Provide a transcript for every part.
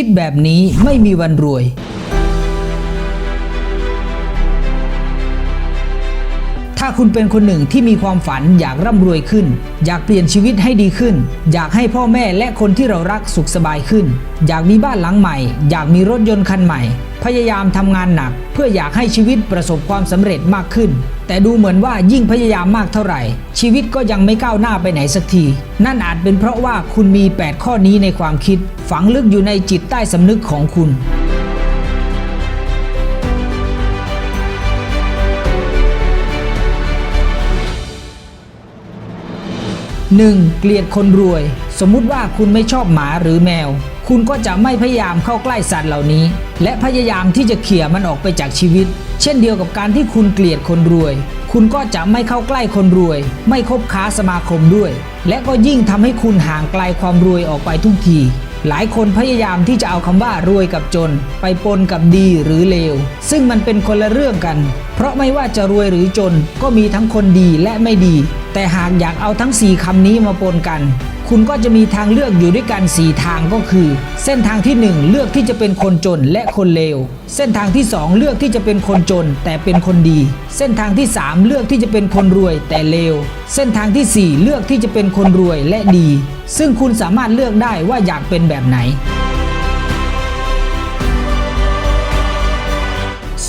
คิดแบบนี้ไม่มีวันรวย คุณเป็นคนหนึ่งที่มีความฝันอยากร่ำรวยขึ้น อยากเปลี่ยนชีวิตให้ดีขึ้น อยากให้พ่อแม่และคนที่เรารักสุขสบายขึ้น อยากมีบ้านหลังใหม่ อยากมีรถยนต์คันใหม่ พยายามทำงานหนัก เพื่ออยากให้ชีวิตประสบความสำเร็จมากขึ้น แต่ดูเหมือนว่ายิ่งพยายามมากเท่าไหร่ ชีวิตก็ยังไม่ก้าวหน้าไปไหนสักที นั่นอาจเป็นเพราะว่าคุณมี 8 ข้อนี้ในความคิด ฝังลึกอยู่ในจิตใต้สำนึกของคุณ 1. เกลียดคนรวย สมมุติว่าคุณไม่ชอบหมาหรือแมว คุณก็จะไม่พยายามเข้าใกล้สัตว์เหล่านี้ และพยายามที่จะเขี่ยมันออกไปจากชีวิต เช่นเดียวกับการที่คุณเกลียดคนรวย คุณก็จะไม่เข้าใกล้คนรวย ไม่คบค้าสมาคมด้วย และก็ยิ่งทำให้คุณห่างไกลความรวยออกไปทุกทีหลายคนพยายามที่จะเอาคำว่ารวยกับจน ไปปนกับดีหรือเลว ซึ่งมันเป็นคนละเรื่องกัน เพราะไม่ว่าจะรวยหรือจนก็มีทั้งคนดีและไม่ดีแต่หากอยากเอาทั้ง 4คำนี้มาปนกัน คุณก็จะมีทางเลือกอยู่ด้วยกัน 4 ทางก็คือ เส้นทางที่ 1 เลือกที่จะเป็นคนจนและคนเลว เส้นทางที่ 2 เลือกที่จะเป็นคนจนแต่เป็นคนดี เส้นทางที่ 3 เลือกที่จะเป็นคนรวยแต่เลว เส้นทางทีสี่4 เลือกที่จะเป็นคนรวยและดี ซึ่งคุณสามารถเลือกได้ว่าอยากเป็นแบบไหน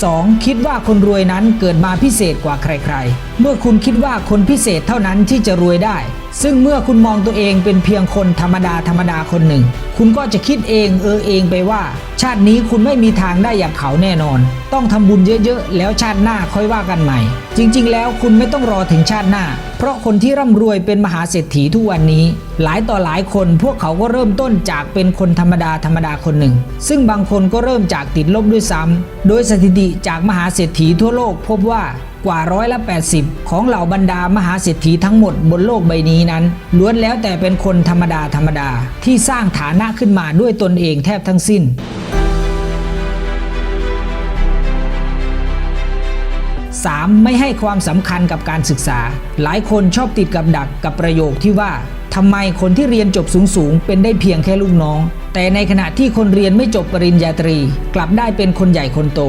2. คิดว่าคนรวยนั้นเกิดมาพิเศษกว่าใครๆ เมื่อคุณคิดว่าคนพิเศษเท่านั้นที่จะรวยได้ซึ่งเมื่อคุณมองตัวเองเป็นเพียงคนธรรมดาธรรมดาคนหนึ่ง คุณก็จะคิดเองเออเองไปว่า ชาตินี้คุณไม่มีทางได้อย่างเขาแน่นอน ต้องทำบุญเยอะๆ แล้วชาติหน้าค่อยว่ากันใหม่ จริงๆ แล้วคุณไม่ต้องรอถึงชาติหน้า เพราะคนที่ร่ำรวยเป็นมหาเศรษฐีทุกวันนี้ หลายต่อหลายคนพวกเขาก็เริ่มต้นจากเป็นคนธรรมดาธรรมดาคนหนึ่ง ซึ่งบางคนก็เริ่มจากติดลบด้วยซ้ำโดยสถิติจากมหาเศรษฐีทั่วโลกพบว่ากว่าร้อยละ 80 ของเหล่าบรรดามหาเศรษฐีทั้งหมดบนโลกใบนี้นั้นล้วนแล้วแต่เป็นคนธรรมดาธรรมดาที่สร้างฐานะขึ้นมาด้วยตนเองแทบทั้งสิ้น 3. ไม่ให้ความสำคัญกับการศึกษา หลายคนชอบติดกับดักกับประโยคที่ว่าทำไมคนที่เรียนจบสูงๆ เป็นได้เพียงแค่ลูกน้อง แต่ในขณะที่คนเรียนไม่จบปริญญาตรี กลับได้เป็นคนใหญ่คนโต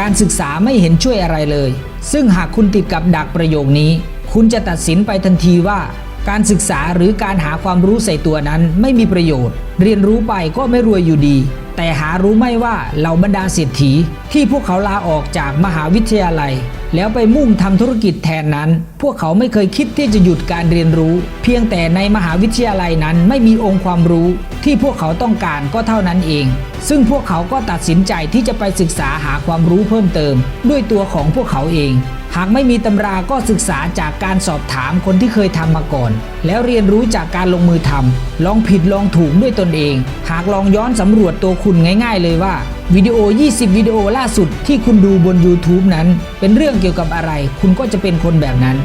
การศึกษาไม่เห็นช่วยอะไรเลย ซึ่งหากคุณติดกับดักประโยคนี้ คุณจะตัดสินไปทันทีว่า การศึกษาหรือการหาความรู้ใส่ตัวนั้นไม่มีประโยชน์ เรียนรู้ไปก็ไม่รวยอยู่ดี แต่หารู้ไม่ว่าเหล่าบรรดาเศรษฐีที่พวกเขาลาออกจากมหาวิทยาลัย แล้วไปมุ่งทำธุรกิจแทนนั้น พวกเขาไม่เคยคิดที่จะหยุดการเรียนรู้ เพียงแต่ในมหาวิทยาลัยนั้นไม่มีองค์ความรู้ที่พวกเขาต้องการก็เท่านั้นเอง ซึ่งพวกเขาก็ตัดสินใจที่จะไปศึกษาหาความรู้เพิ่มเติม ด้วยตัวของพวกเขาเอง หากไม่มีตำราก็ศึกษาจากการสอบถามคนที่เคยทำมาก่อน แล้วเรียนรู้จากการลงมือทำลองผิดลองถูกด้วยตนเอง หากลองย้อนสำรวจตัวคุณง่ายๆเลยว่าวิดีโอ 20 วิดีโอล่าสุดที่คุณดูบน YouTube นั้น เป็นเรื่องเกี่ยวกับอะไร คุณก็จะเป็นคนแบบนั้น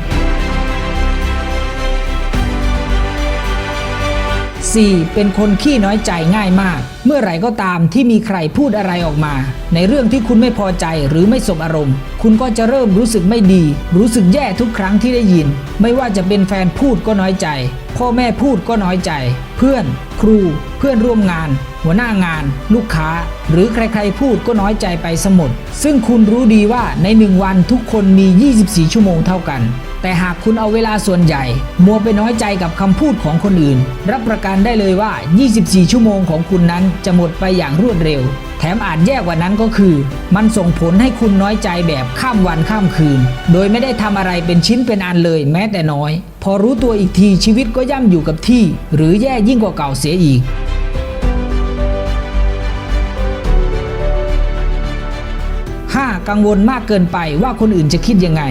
4. เป็นคนขี้น้อยใจง่ายมาก เมื่อไหร่ก็ตามที่มีใครพูดอะไรออกมา ในเรื่องที่คุณไม่พอใจหรือไม่สบอารมณ์ คุณก็จะเริ่มรู้สึกไม่ดี รู้สึกแย่ทุกครั้งที่ได้ยิน ไม่ว่าจะเป็นแฟนพูดก็น้อยใจ พ่อแม่พูดก็น้อยใจ เพื่อน ครู เพื่อนร่วมงาน หัวหน้างาน ลูกค้า หรือใครๆพูดก็น้อยใจไปสมดซึ่งคุณรู้ดีว่าในหนึ่งวันทุกคนมี 24 ชั่วโมงเท่ากัน แต่หากคุณเอาเวลาส่วนใหญ่ มัวไปน้อยใจกับคำพูดของคนอื่น รับประกันได้เลยว่า 24 ชั่วโมงของคุณนั้นจะหมดไปอย่างรวดเร็ว แถมอาจแย่กว่านั้นก็คือ มันส่งผลให้คุณน้อยใจแบบข้ามวันข้ามคืน โดยไม่ได้ทำอะไรเป็นชิ้นเป็นอันเลยแม้แต่น้อย พอรู้ตัวอีกทีชีวิตก็ย่ำอยู่กับที่ หรือแย่ยิ่งกว่าเก่าเสียอีกกังวลมากเกินไปว่าคนอื่นจะคิดยังไง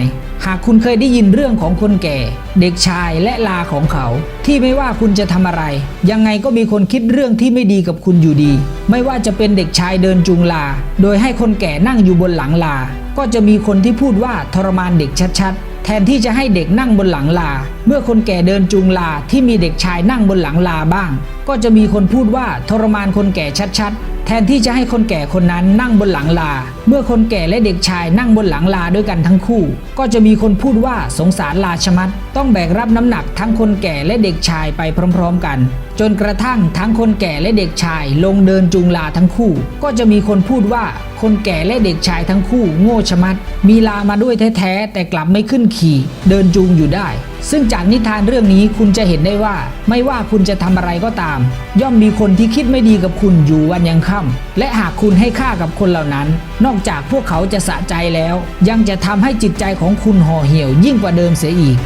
หากคุณเคยได้ยินเรื่องของคนแก่ เด็กชายและลาของเขา ที่ไม่ว่าคุณจะทำอะไร ยังไงก็มีคนคิดเรื่องที่ไม่ดีกับคุณอยู่ดี ไม่ว่าจะเป็นเด็กชายเดินจูงลา โดยให้คนแก่นั่งอยู่บนหลังลา ก็จะมีคนที่พูดว่าทรมานเด็กชัดๆ แทนที่จะให้เด็กนั่งบนหลังลา เมื่อคนแก่เดินจูงลาที่มีเด็กชายนั่งบนหลังลาบ้าง ก็จะมีคนพูดว่าทรมานคนแก่ชัดๆ แทนที่จะให้คนแก่คนนั้นนั่งบนหลังลา เมื่อคนแก่และเด็กชายนั่งบนหลังลาด้วยกันทั้งคู่ ก็จะมีคนพูดว่าสงสารลาชะมัด ต้องแบกรับน้ำหนักทั้งคนแก่และเด็กชายไปพร้อมๆกัน จนกระทั่งทั้งคนแก่และเด็กชายลงเดินจูงลาทั้งคู่ ก็จะมีคนพูดว่าคนแก่และเด็กชายทั้งคู่ โง่ชะมัด มีลามาด้วยแท้ๆแต่กลับไม่ขึ้นขี่ เดินจูงอยู่ได้ ซึ่งจากนิทานเรื่องนี้คุณจะเห็นได้ว่า ไม่ว่าคุณจะทำอะไรก็ตาม ย่อมมีคนที่คิดไม่ดีกับคุณอยู่วันยังค่ำและหากคุณให้ค่ากับคนเหล่านั้น นอกจากพวกเขาจะสะใจแล้ว ยังจะทำให้จิตใจของคุณห่อเหี่ยวยิ่งกว่าเดิมเสียอีก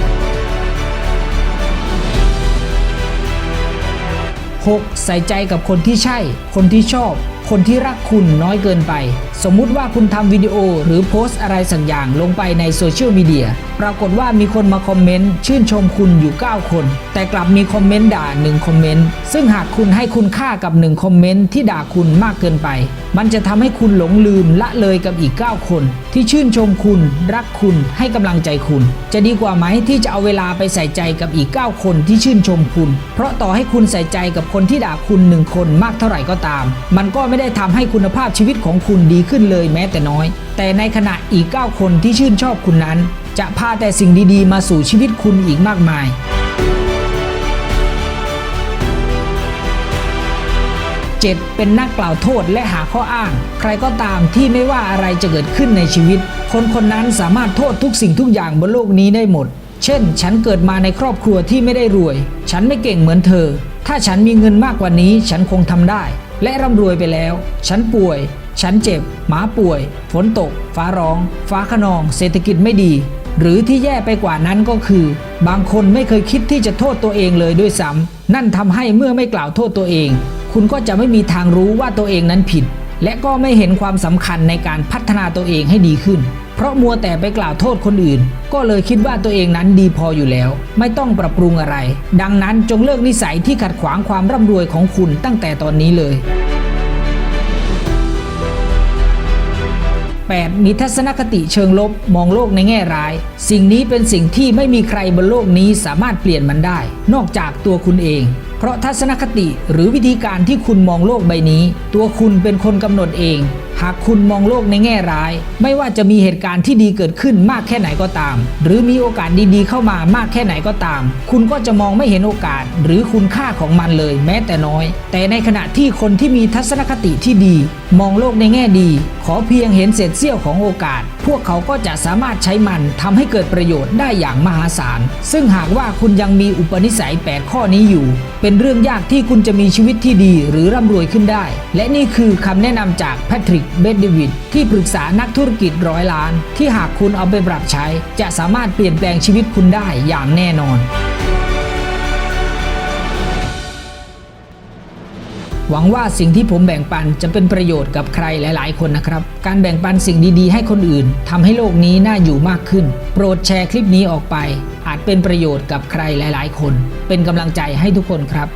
6. ใส่ใจกับคนที่ใช่ คนที่ชอบ คนที่รักคุณน้อยเกินไป สมมุติว่าคุณทำวิดีโอหรือโพสต์อะไรสักอย่างลงไปในโซเชียลมีเดียปรากฏว่ามีคนมาคอมเมนต์ชื่นชมคุณอยู่ 9 คน แต่กลับมีคอมเมนต์ด่า1คอมเมนต์ซึ่งหากคุณให้คุณค่ากับ1คอมเมนต์ที่ด่าคุณมากเกินไป มันจะทำให้คุณหลงลืมละเลยกับอีก 9 คน ที่ชื่นชมคุณ รักคุณให้กำลังใจคุณ จะดีกว่าไหมที่จะเอาเวลาไปใส่ใจกับอีก 9 คนที่ชื่นชมคุณ เพราะต่อให้คุณใส่ใจกับคนที่ด่าคุณหนึ่งคนมากเท่าไหร่ก็ตาม มันก็ไม่ไม่ได้ทำให้คุณภาพชีวิตของคุณดีขึ้นเลยแม้แต่น้อย แต่ในขณะอีก 9 คนที่ชื่นชอบคุณนั้น จะพาแต่สิ่งดีๆ มาสู่ชีวิตคุณอีกมากมาย 7. เป็นนักกล่าวโทษและหาข้ออ้าง ใครก็ตามที่ไม่ว่าอะไรจะเกิดขึ้นในชีวิต คนคนนั้นสามารถโทษทุกสิ่งทุกอย่างบนโลกนี้ได้หมด เช่น ฉันเกิดมาในครอบครัวที่ไม่ได้รวย ฉันไม่เก่งเหมือนเธอ ถ้าฉันมีเงินมากกว่านี้ ฉันคงทำได้ และร่ำรวยไปแล้ว ฉันป่วย ฉันเจ็บ หมาป่วย ฝนตก ฟ้าร้อง ฟ้าขนอง เศรษฐกิจไม่ดี หรือที่แย่ไปกว่านั้นก็คือ บางคนไม่เคยคิดที่จะโทษตัวเองเลยด้วยซ้ำนั่นทำให้เมื่อไม่กล่าวโทษตัวเอง คุณก็จะไม่มีทางรู้ว่าตัวเองนั้นผิด และก็ไม่เห็นความสำคัญในการพัฒนาตัวเองให้ดีขึ้น เพราะมัวแต่ไปกล่าวโทษคนอื่น ก็เลยคิดว่าตัวเองนั้นดีพออยู่แล้ว ไม่ต้องปรับปรุงอะไร ดังนั้นจงเลิกนิสัยที่ขัดขวางความร่ำรวยของคุณตั้งแต่ตอนนี้เลย 8. มีทัศนคติเชิงลบมองโลกในแง่ร้าย สิ่งนี้เป็นสิ่งที่ไม่มีใครบนโลกนี้สามารถเปลี่ยนมันได้ นอกจากตัวคุณเอง ราะทัศนคติหรือวิธีการที่คุณมองโลกใบนี้ ตัวคุณเป็นคนกำหนดเอง หากคุณมองโลกในแง่ร้าย ไม่ว่าจะมีเหตุการณ์ที่ดีเกิดขึ้นมากแค่ไหนก็ตาม หรือมีโอกาสดีๆ เข้ามามากแค่ไหนก็ตาม คุณก็จะมองไม่เห็นโอกาส หรือคุณค่าของมันเลย แม้แต่น้อย แต่ในขณะที่คนที่มีทัศนคติที่ดี มองโลกในแง่ดี ขอเพียงเห็นเศษเสี้ยวของโอกาส พวกเขาก็จะสามารถใช้มันทำให้เกิดประโยชน์ได้อย่างมหาศาลซึ่งหากว่าคุณยังมีอุปนิสัย 8 ข้อนี้อยู่ เป็นเป็นเรื่องยากที่คุณจะมีชีวิตที่ดีหรือร่ำรวยขึ้นได้ และนี่คือคำแนะนำจากแพทริก เบดเดวิดที่ปรึกษานักธุรกิจร้อยล้าน ที่หากคุณเอาไปปรับใช้ จะสามารถเปลี่ยนแปลงชีวิตคุณได้อย่างแน่นอน หวังว่าสิ่งที่ผมแบ่งปันจะเป็นประโยชน์กับใครหลาย ๆ คนนะครับ การแบ่งปันสิ่งดี ๆ ให้คนอื่นทำให้โลกนี้น่าอยู่มากขึ้น โปรดแชร์คลิปนี้ออกไป อาจเป็นประโยชน์กับใครหลาย ๆ คน เป็นกำลังใจให้ทุกคนครับ